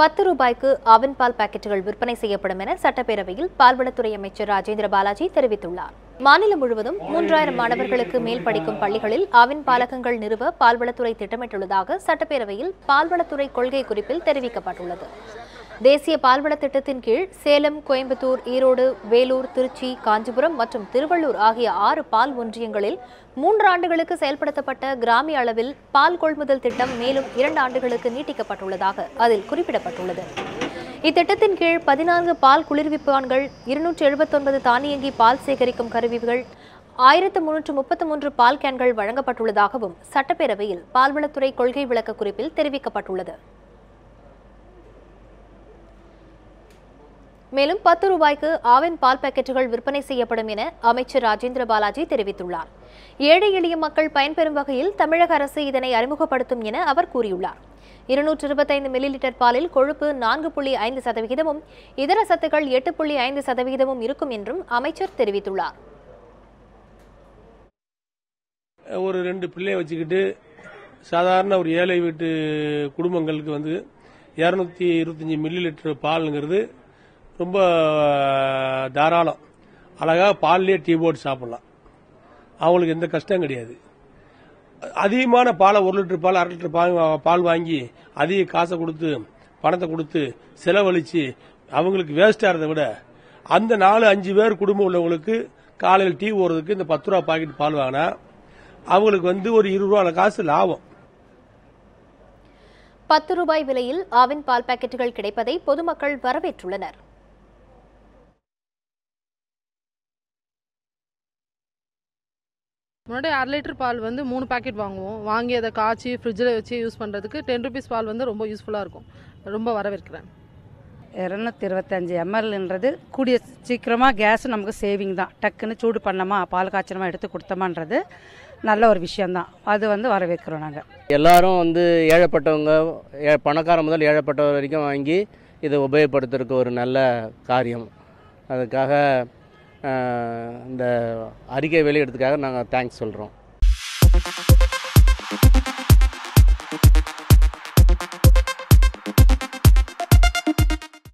பத்து ரூபாய்க்கு அவன் பால் பாக்கெட்டுகள் விற்பனை செய்யப்படும் என சட்டப்பேரவையில் பால்வளத்துறை அமைச்சர் ராஜேந்திர பாலாஜி தெரிவித்துள்ளார். மாநிலம் முழுவதும் மூன்றாயிரம் மாணவர்களுக்கு மேல் படிக்கும் பள்ளிகளில் ஆவின் பாலகங்கள் நிறுவ பால்வளத்துறை திட்டமிட்டுள்ளதாக சட்டப்பேரவையில் பால்வளத்துறை கொள்கை குறிப்பில் தெரிவிக்கப்பட்டுள்ளது. தேசிய பால்வள திட்டத்தின் கீழ் சேலம் கோயம்புத்தூர் ஈரோடு வேலூர் திருச்சி காஞ்சிபுரம் மற்றும் திருவள்ளூர் ஆகிய ஆறு பால் ஒன்றியங்களில் மூன்று ஆண்டுகளுக்கு செயல்படுத்தப்பட்ட கிராமிய அளவில் பால் கொள்முதல் திட்டம் மேலும் இரண்டு ஆண்டுகளுக்கு நீட்டிக்கப்பட்டுள்ளதாக அதில் குறிப்பிடப்பட்டுள்ளது. இத்திட்டத்தின் கீழ் பதினான்கு பால் குளிர்விப்பான்கள் இருநூற்றி எழுபத்தொன்பது தானியங்கி பால் சேகரிக்கும் கருவிகள் ஆயிரத்து முன்னூற்று முப்பத்து மூன்று பால் கேன்கள் வழங்கப்பட்டுள்ளதாகவும் சட்டப்பேரவையில் பால்வளத்துறை கொள்கை விளக்க குறிப்பில் தெரிவிக்கப்பட்டுள்ளது. மேலும் பத்து ரூபாய்க்கு ஆவின் பால் பாக்கெட்டுகள் விற்பனை செய்யப்படும் என அமைச்சர் ராஜேந்திர பாலாஜி தெரிவித்துள்ளார். ஏழை எளிய மக்கள் பயன்பெறும் வகையில் தமிழக அரசு இதனை அறிமுகப்படுத்தும் என அவர் கூறியுள்ளார். இருநூற்று இருபத்தைந்து மில்லி லிட்டர் பாலில் கொழுப்பு நான்கு புள்ளி ஐந்து சதவிகிதமும் இதர சத்துக்கள் எட்டு புள்ளி ஐந்து சதவிகிதமும் இருக்கும் என்றும் அமைச்சர் தெரிவித்துள்ளார். ஒரு ரெண்டு பிள்ளைய வச்சுக்கிட்டு சாதாரண ஒரு ஏழை வீட்டு குடும்பங்களுக்கு வந்து இரநூத்தி இருபத்தஞ்சி மில்லி லிட்டர் பால்ங்கிறது ரொம்ப தாராளம். அழகாக பால்லேயே டீ போட்டு சாப்பிடலாம். அவங்களுக்கு எந்த கஷ்டம் கிடையாது. அதிகமான பாலை ஒரு லிட்டர் பால் அரை லிட்டர் பால் பால் வாங்கி அதிக காசை கொடுத்து பணத்தை கொடுத்து செலவழித்து அவங்களுக்கு வேஸ்ட் ஆகிறத விட அந்த நாலு அஞ்சு பேர் குடும்பம் உள்ளவங்களுக்கு காலையில் டீ ஓடுறதுக்கு இந்த பத்து ரூபா பாக்கெட் பால் வாங்கினா அவங்களுக்கு வந்து ஒரு இருபது ரூபா காசு லாபம். பத்து ரூபாய் விலையில் ஆவின் பால் பாக்கெட்டுகள் கிடைப்பதை பொதுமக்கள் வரவேற்றுள்ளனர். முன்னாடி அரை லிட்டர் பால் வந்து மூணு பாக்கெட் வாங்குவோம். வாங்கி அதை காய்ச்சி ஃப்ரிட்ஜில் வச்சு யூஸ் பண்ணுறதுக்கு டென் ருபீஸ் பால் வந்து ரொம்ப யூஸ்ஃபுல்லாக இருக்கும். ரொம்ப வரவேற்கிறேன். இரநூத்தி இருபத்தஞ்சி எம்எல்ன்றது கூடிய சீக்கிரமாக கேஸ் நமக்கு சேவிங் தான். டக்குன்னு சூடு பண்ணோமா பால் காய்ச்சனமா எடுத்து கொடுத்தோமான்றது நல்ல ஒரு விஷயம்தான். அது வந்து வரவேற்கிறோம் நாங்கள் எல்லாரும் வந்து ஏழைப்பட்டவங்க ஏ- பணக்கார முதல் ஏழைப்பட்டவர் வரைக்கும் வாங்கி இதை உபயோகப்படுத்துறதுக்கு ஒரு நல்ல காரியம். அதுக்காக இந்த அறிக்கை வெளியிடத்துக்காக நாங்கள் தேங்க்ஸ் சொல்கிறோம்